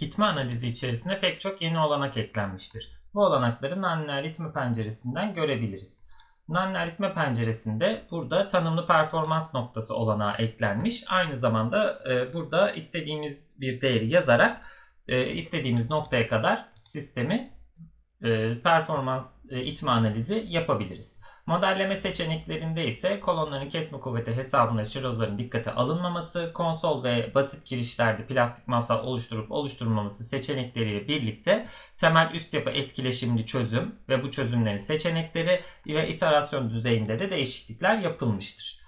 İtme analizi içerisinde pek çok yeni olanak eklenmiştir. Bu olanakları non-linear itme penceresinden görebiliriz. Non-linear itme penceresinde burada tanımlı performans noktası olanağı eklenmiş. Aynı zamanda e, burada istediğimiz bir değeri yazarak e, istediğimiz noktaya kadar sistemi e, performans e, itme analizi yapabiliriz. Modelleme seçeneklerinde ise kolonların kesme kuvveti hesabında şirozların dikkate alınmaması, konsol ve basit girişlerde plastik mafsal oluşturup oluşturulmaması seçenekleriyle birlikte temel üst yapı etkileşimli çözüm ve bu çözümlerin seçenekleri ve iterasyon düzeyinde de değişiklikler yapılmıştır.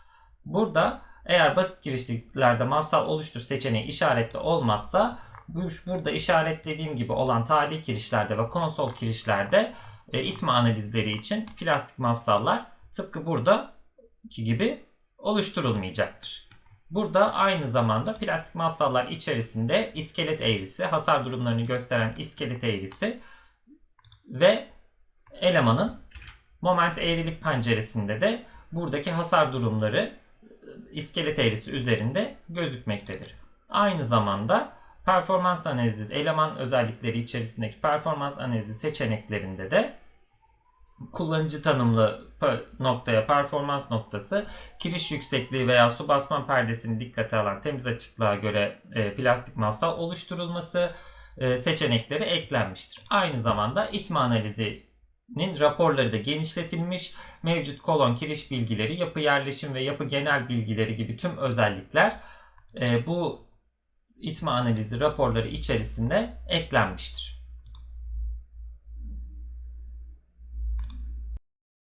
Burada eğer basit girişlerde mafsal oluştur seçeneği işaretli olmazsa bu- burada işaretlediğim gibi olan talih girişlerde ve konsol girişlerde e, itme analizleri için plastik mafsallar tıpkı buradaki gibi oluşturulmayacaktır. Burada aynı zamanda plastik mafsallar içerisinde iskelet eğrisi, hasar durumlarını gösteren iskelet eğrisi ve elemanın moment eğrilik penceresinde de buradaki hasar durumları e, iskelet eğrisi üzerinde gözükmektedir. Aynı zamanda performans analizi, eleman özellikleri içerisindeki performans analizi seçeneklerinde de kullanıcı tanımlı noktaya performans noktası kiriş yüksekliği veya su basma perdesini dikkate alan temiz açıklığa göre e, plastik mafsal oluşturulması e, seçenekleri eklenmiştir. Aynı zamanda itme analizinin raporları da genişletilmiş. Mevcut kolon kiriş bilgileri, yapı yerleşim ve yapı genel bilgileri gibi tüm özellikler e, bu itme analizi raporları içerisinde eklenmiştir.